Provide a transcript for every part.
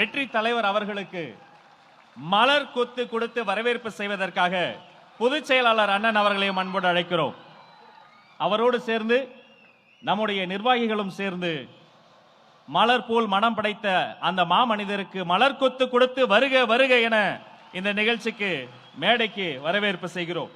வெற்றி தலைவர் அவர்களுக்கு மலர் கொத்து கொடுத்து வரவேற்பு செய்வதற்காக பொதுச் செயலாளர் அண்ணன் அவர்களையும் அன்போடு அழைக்கிறோம். அவரோடு சேர்ந்து நம்முடைய நிர்வாகிகளும் சேர்ந்து மலர் போல் மனம் படைத்த அந்த மாமனிதருக்கு மலர் கொத்து கொடுத்து வருக வருக என இந்த நிகழ்ச்சிக்கு மேடைக்கு வரவேற்பு செய்கிறோம்.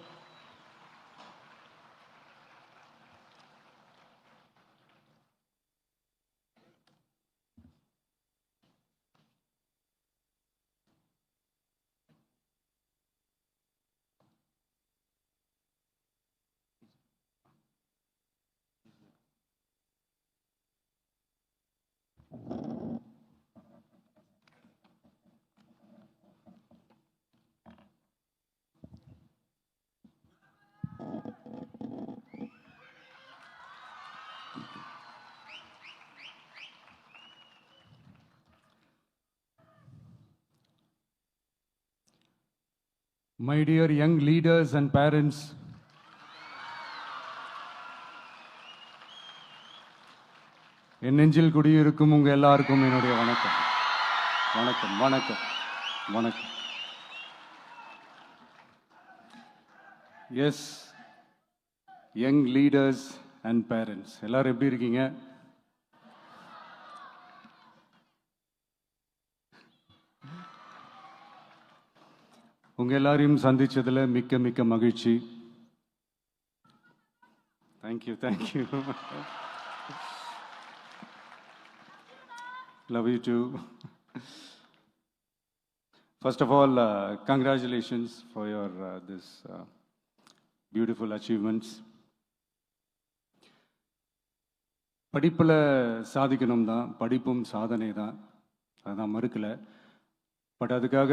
My dear young leaders and parents, என் நெஞ்சில் குடியிருக்கும் உங்க எல்லாருக்கும் என்னுடைய வணக்கம். வணக்கம் வணக்கம் வணக்கம். Yes young leaders and parents எல்லாரும் எப்படி இருக்கீங்க? உங்கள் எல்லாரையும் சந்தித்ததில் மிக்க மிக்க மகிழ்ச்சி. Thank you thank you love you too first of all congratulations for your this beautiful achievements படிப்பில் சாதிக்கணும் தான் படிப்பும் சாதனை தான் அதை நான் மறுக்கலை. பட் அதுக்காக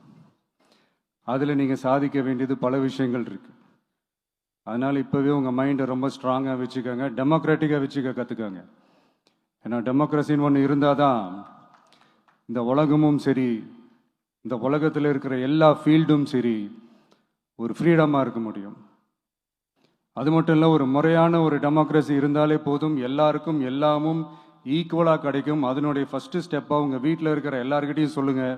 அதில் நீங்கள் சாதிக்க வேண்டியது பல விஷயங்கள் இருக்கு. அதனால் இப்போவே உங்கள் மைண்டை ரொம்ப ஸ்ட்ராங்காக வச்சுக்கோங்க. டெமோக்ராட்டிக்காக வச்சுக்க கற்றுக்கோங்க ஏன்னா டெமோக்ரஸின்னு ஒன்று இருந்தால் தான் இந்த உலகமும் சரி இந்த உலகத்தில் இருக்கிற எல்லா ஃபீல்டும் சரி ஒரு ஃப்ரீடமாக இருக்க முடியும். அது மட்டும் இல்லை ஒரு முறையான ஒரு டெமோக்ரஸி இருந்தாலே போதும். எல்லாருக்கும் எல்லாமும் ஈக்குவலாக கிடைக்கும். அதனுடைய ஃபஸ்ட்டு ஸ்டெப்பாக உங்கள் வீட்டில் இருக்கிற எல்லாருக்கிட்டையும் சொல்லுங்கள்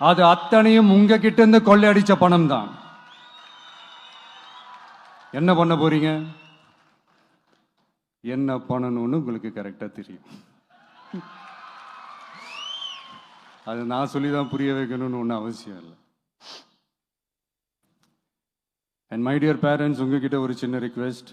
அது அத்தனையும் உங்ககிட்ட இருந்து கொள்ளையடிச்ச பணம் தான் என்ன பண்ண போறீங்க? என்ன பண்ணணும்னு உங்களுக்கு கரெக்டா தெரியும். அது நான் சொல்லி தான் புரிய வைக்கணும்னு ஒன்றும் அவசியம் இல்லை. அண்ட் மை டியர் பேரண்ட்ஸ் உங்ககிட்ட ஒரு சின்ன ரிக்வெஸ்ட்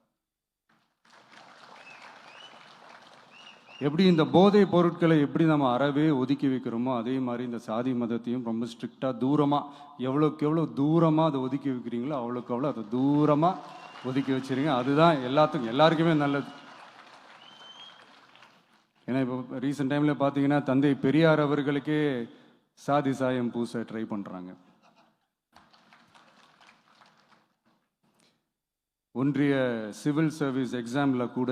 எப்படி இந்த போதை பொருட்களை எப்படி நம்ம அறவே ஒதுக்கி வைக்கிறோமோ அதே மாதிரி இந்த சாதி மதத்தையும் ரொம்ப ஸ்ட்ரிக்டாக தூரமாக எவ்வளோக்கு எவ்வளோ தூரமாக அதை ஒதுக்கி வைக்கிறீங்களோ அவ்வளோக்கு அவ்வளோ அதை தூரமாக ஒதுக்கி வச்சுருங்க. அதுதான் எல்லாத்துக்கும் எல்லாருக்குமே நல்லது. ஏன்னா இப்போ ரீசெண்ட் டைமில் பார்த்தீங்கன்னா தந்தை பெரியார் அவர்களுக்கே சாதி சாயம் பூச ட்ரை பண்ணுறாங்க ஒன்றிய சிவில் சர்வீஸ் எக்ஸாமில் கூட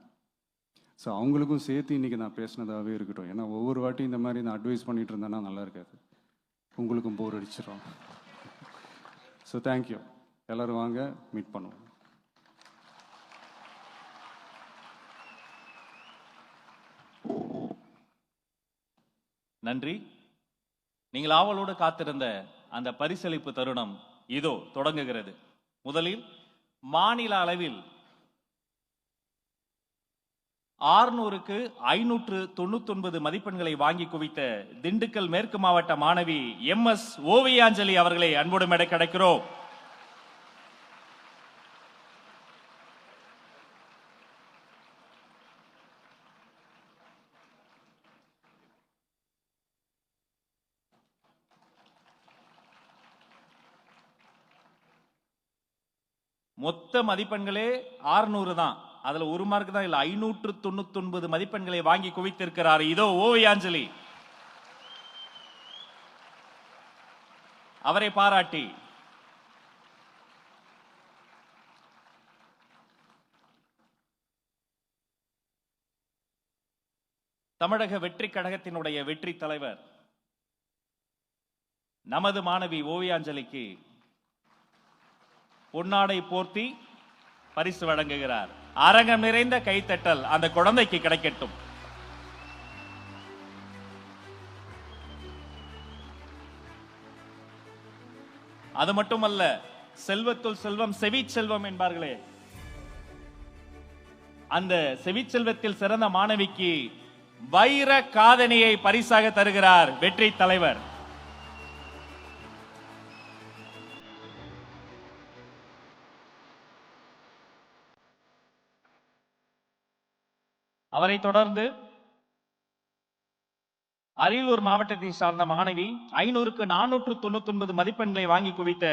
ஸோ அவங்களுக்கும் சேர்த்து இன்றைக்கி நான் பேசினதாகவே இருக்கட்டும். ஏன்னா ஒவ்வொரு வாட்டி இந்த மாதிரி நான் அட்வைஸ் பண்ணிட்டு இருந்தேன்னா நல்லா இருக்காது. உங்களுக்கும் போர் அடிச்சிடும் ஸோ தேங்க்யூ எல்லோரும் வாங்க மீட் பண்ணுவோம். நன்றி. நீங்கள் ஆவலோடு காத்திருந்த அந்த பரிசளிப்பு தருணம் இதோ தொடங்குகிறது. முதலில் மாநில அளவில் ஆறுநூறுக்கு ஐநூற்று தொண்ணூத்தொன்பது மதிப்பெண்களை வாங்கி குவித்த திண்டுக்கல் மேற்கு மாவட்ட மாணவி எம் எஸ் ஓவியாஞ்சலி அவர்களை அன்போடு மேடை கிடைக்கிறோம் மொத்த மதிப்பெண்களே 600 தான். அதுல ஒரு மார்க் தான் இல்ல ஐநூற்று தொண்ணூத்தி ஒன்பது மதிப்பெண்களை வாங்கி குவித்திருக்கிறார். இதோ ஓவியாஞ்சலி. அவரை பாராட்டி. தமிழக வெற்றி கழகத்தினுடைய வெற்றி தலைவர் நமது மாணவி ஓவியாஞ்சலிக்கு பொன்னாடை போர்த்தி பரிசு வழங்குகிறார். அரங்கம் நிறைந்த கைத்தட்டல் அந்த குழந்தைக்கு கிடைக்கட்டும். அது மட்டுமல்ல செல்வத்துள் செல்வம் செவி செல்வம் என்பார்களே. அந்த செவிச்செல்வத்தில் சிறந்த மாணவிக்கு வைர காதனியை பரிசாக தருகிறார் வெற்றி தலைவர். அவரை தொடர்ந்து அரியலூர் மாவட்டத்தை சார்ந்த மாணவி ஐநூறுக்கு நானூற்று தொண்ணூத்தி ஒன்பது மதிப்பெண்களை வாங்கி குவித்த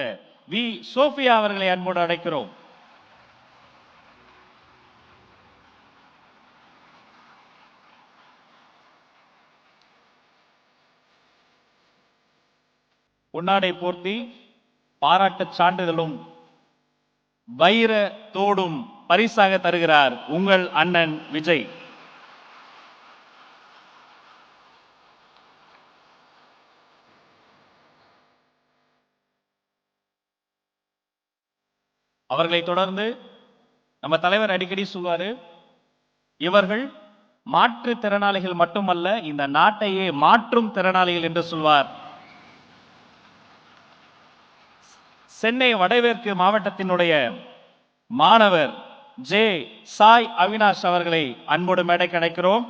வி. சோபியா அவர்களை அன்போடு அழைக்கிறோம். பொன்னாடை போர்த்தி பாராட்டு சான்றிதழும் வைர தோடும் பரிசாக தருகிறார் உங்கள் அண்ணன் விஜய். அவர்களை தொடர்ந்து நம்ம தலைவர் அடிக்கடி சொல்வாரு இவர்கள் மாற்றுத்திறனாளிகள் மட்டுமல்ல இந்த நாட்டையே மாற்றும் திறனாளிகள் என்று சொல்வார். சென்னை வடமேற்கு மாவட்டத்தினுடைய மாணவர் ஜே சாய் அவினாஷ் அவர்களை அன்போடு மேடை அழைக்கிறோம்.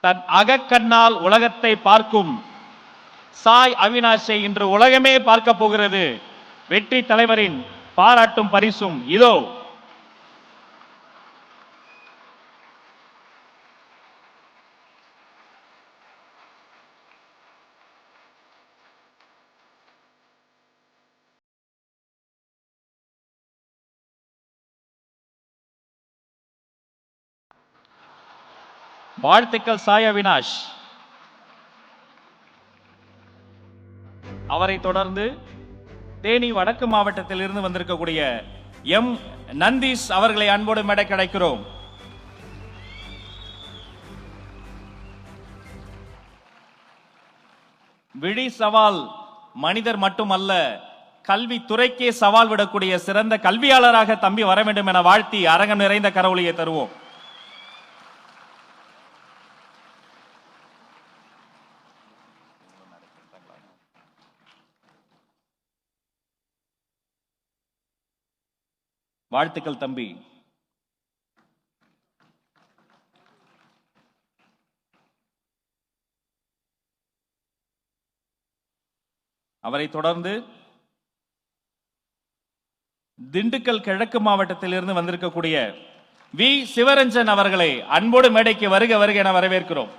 தன் அகக்கண்ணால் உலகத்தை பார்க்கும் சாய் அவினாஷை இன்று உலகமே பார்க்க போகிறது. வெற்றி தலைவரின் பாராட்டும் பரிசும் இதோ. வாழ்த்துக்கள் சாய் அவினாஷ் அவரை தொடர்ந்து தேனி வடக்கு மாவட்டத்தில் இருந்து வந்திருக்கக்கூடிய எம். நந்தீஷ் அவர்களை அன்போடு மேடை கிடைக்கிறோம் விழி சவால் மனிதர் மட்டுமல்ல கல்வி துறைக்கே சவால் விடக்கூடிய சிறந்த கல்வியாளராக தம்பி வர வேண்டும் என வாழ்த்தி அரங்கம் நிறைந்த கரவொலியை தருவோம். வாழ்த்துக்கள் தம்பி. அவரை தொடர்ந்து திண்டுக்கல் கிழக்கு மாவட்டத்தில் இருந்து வந்திருக்கக்கூடிய வி. சிவரஞ்சன் அவர்களை அன்போடு மேடைக்கு வருக வருக என வரவேற்கிறோம்.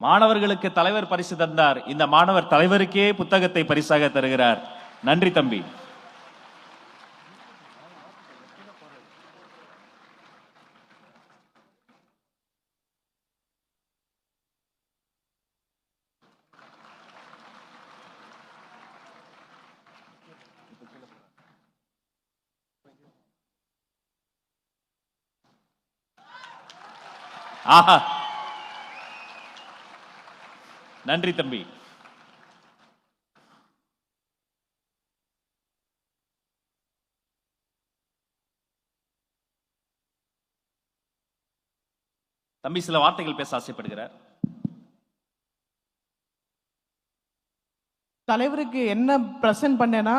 மாணவர்களுக்கு தலைவர் பரிசு தந்தார். இந்த மாணவர் தலைவருக்கே புத்தகத்தை பரிசாக தருகிறார். நன்றி தம்பி. ஆஹா. நன்றி தம்பி. தம்பி சில வார்த்தைகள் பேச ஆசைப்படுகிறார். தலைவருக்கு என்ன ப்ரெசென்ட் பண்ணேன்னா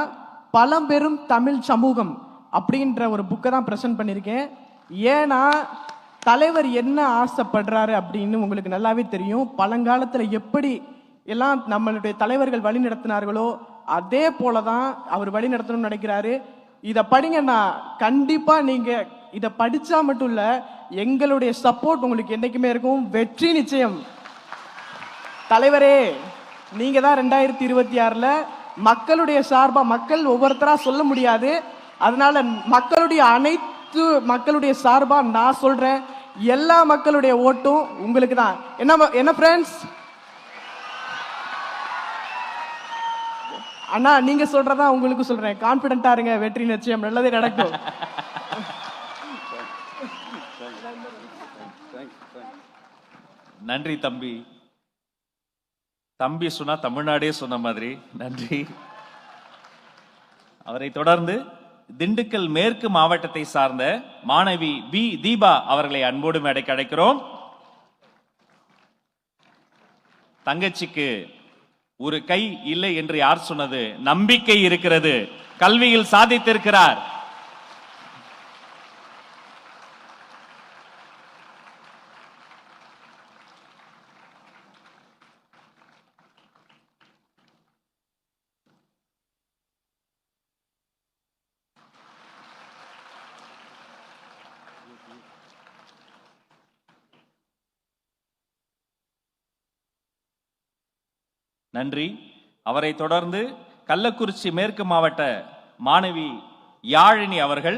பழம்பெரும் தமிழ் சமூகம் அப்படின்ற ஒரு புக்கை தான் ப்ரெசென்ட் பண்ணியிருக்கேன். ஏன்னா தலைவர் என்ன ஆசைப்படுறாரு அப்படின்னு உங்களுக்கு நல்லாவே தெரியும். பழங்காலத்தில் எப்படி எல்லாம் நம்மளுடைய தலைவர்கள் வழி நடத்தினார்களோ அதே போல தான் அவர் வழி நடத்தணும்னு நினைக்கிறாரு. இதை படிங்கண்ணா கண்டிப்பாக நீங்கள் இதை படித்தா மட்டும் இல்லை எங்களுடைய சப்போர்ட் உங்களுக்கு என்றைக்குமே இருக்கும். வெற்றி நிச்சயம். தலைவரே நீங்கள் தான் ரெண்டாயிரத்தி இருபத்தி ஆறில் மக்களுடைய சார்பாக மக்கள் ஒவ்வொருத்தராக சொல்ல முடியாது. அதனால மக்களுடைய அனைத்து மக்களுடைய சார்பா நான் சொல்றேன். எல்லா மக்களுடைய ஓட்டும் உங்களுக்கு தான். என்ன ம- என்ன ஃப்ரெண்ட்ஸ் அண்ணா நீங்க சொல்றதா உங்களுக்கு சொல்றேன். கான்பிடண்டா இருங்க வெற்றி நிச்சயம். நல்லதே நடக்கும். நன்றி தம்பி. தம்பி சொன்னா தமிழ்நாடே சொன்ன மாதிரி. நன்றி. அவரை தொடர்ந்து திண்டுக்கல் மேற்கு மாவட்டத்தை சார்ந்த மாணவி பி தீபா அவர்களை அன்போடு மேடைக்கு அழைக்கிறோம் தங்கச்சிக்கு ஒரு கை இல்லை என்று யார் சொன்னது? நம்பிக்கை இருக்கிறது. கல்வியில் சாதித்திருக்கிறார். நன்றி. அவரை தொடர்ந்து கள்ளக்குறிச்சி மேற்கு மாவட்ட மாணவி யாழினி அவர்கள்